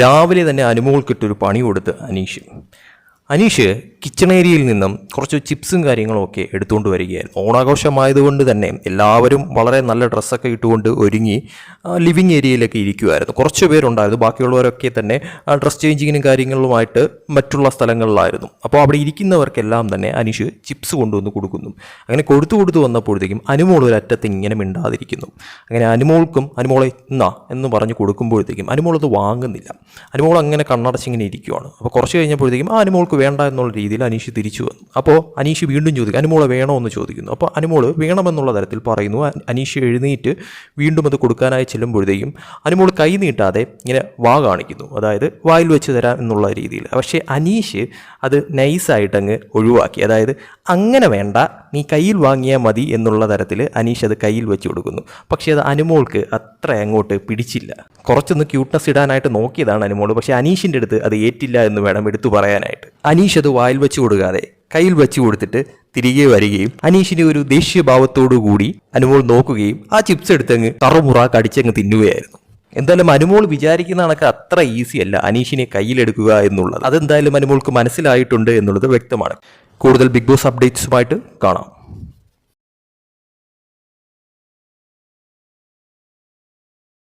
രാവിലെ തന്നെ അനുമോൾക്കിട്ടൊരു പണി കൊടുത്ത് അനീഷ്. അനീഷ് കിച്ചൺ ഏരിയയിൽ നിന്നും കുറച്ച് ചിപ്സും കാര്യങ്ങളും ഒക്കെ എടുത്തുകൊണ്ട് വരികയായിരുന്നു. ഓണാഘോഷമായതുകൊണ്ട് തന്നെ എല്ലാവരും വളരെ നല്ല ഡ്രസ്സൊക്കെ ഇട്ടുകൊണ്ട് ഒരുങ്ങി ലിവിങ് ഏരിയയിലൊക്കെ ഇരിക്കുമായിരുന്നു കുറച്ച് പേരുണ്ടായിരുന്നു. ബാക്കിയുള്ളവരൊക്കെ തന്നെ ഡ്രസ് ചേഞ്ചിങ്ങിനും കാര്യങ്ങളുമായിട്ട് മറ്റുള്ള സ്ഥലങ്ങളിലായിരുന്നു. അപ്പോൾ അവിടെ ഇരിക്കുന്നവർക്കെല്ലാം തന്നെ അനീഷ് ചിപ്സ് കൊണ്ടുവന്ന് കൊടുക്കുന്നു. അങ്ങനെ കൊടുത്തു കൊടുത്തു വന്നപ്പോഴത്തേക്കും അനുമോൾ ഒരു അറ്റത്ത് ഇങ്ങനെ മിണ്ടാതിരിക്കുന്നു. അങ്ങനെ അനുമോൾക്കും അനുമോളെ ഇന്നാ എന്ന് പറഞ്ഞ് കൊടുക്കുമ്പോഴത്തേക്കും അനുമോൾ അത് വാങ്ങുന്നില്ല. അനുമോൾ അങ്ങനെ കണ്ണടച്ചിങ്ങനെ ഇരിക്കുവാണ്. അപ്പോൾ കുറച്ച് കഴിഞ്ഞപ്പോഴത്തേക്കും ആ അനുമോൾക്ക് വേണ്ട എന്നുള്ള രീതിയിൽ അനീഷ് തിരിച്ചു വന്നു. അപ്പോൾ അനീഷ് വീണ്ടും ചോദിക്കും അനുമോളെ വേണോ? എന്ന് ചോദിക്കുന്നു. അപ്പോൾ അനുമോൾ വേണമെന്നുള്ള തരത്തിൽ പറയുന്നു. അനീഷ് എഴുന്നേറ്റ് വീണ്ടും അത് കൊടുക്കാനായി ചെല്ലുമ്പോഴത്തേക്കും അനുമോൾ കൈ നീട്ടാതെ ഇങ്ങനെ വാ കാണിക്കുന്നു. അതായത് വായിൽ വെച്ച് തരാം എന്നുള്ള രീതിയിൽ. പക്ഷേ അനീഷ് അത് നൈസായിട്ടങ്ങ് ഒഴിവാക്കി. അതായത് അങ്ങനെ വേണ്ട നീ കയ്യിൽ വാങ്ങിയാൽ മതി എന്നുള്ള തരത്തിൽ അനീഷ് അത് കയ്യിൽ വെച്ച് കൊടുക്കുന്നു. പക്ഷേ അത് അനുമോൾക്ക് അത്ര അങ്ങോട്ട് പിടിച്ചില്ല. കുറച്ചൊന്ന് ക്യൂട്ട്നെസ് ഇടാനായിട്ട് നോക്കിയതാണ് അനുമോൾ പക്ഷേ അനീഷിന്റെ അടുത്ത് അത് ഏറ്റില്ല എന്ന് വേണം എടുത്തു പറയാനായിട്ട്. അനീഷ് അത് വായിൽ വെച്ച് കൊടുക്കാതെ കയ്യിൽ വെച്ച് കൊടുത്തിട്ട് തിരികെ വരികയും അനീഷിനെ ഒരു ദേഷ്യഭാവത്തോടു കൂടി അനുമോൾ നോക്കുകയും ആ ചിപ്സ് എടുത്തങ്ങ് തറുമുറ കടിച്ചങ്ങ് തിന്നുകയായിരുന്നു. എന്തായാലും അനുമോൾ വിചാരിക്കുന്ന കണക്ക് അത്ര ഈസി അല്ല. അനീഷിനെ കയ്യിലെടുക്കുക എന്നുള്ളത്. അതെന്തായാലും അനുമോൾക്ക് മനസ്സിലായിട്ടുണ്ട് എന്നുള്ളത് വ്യക്തമാണ്. കൂടുതൽ ബിഗ് ബോസ് അപ്ഡേറ്റ്സുമായിട്ട് കാണാം.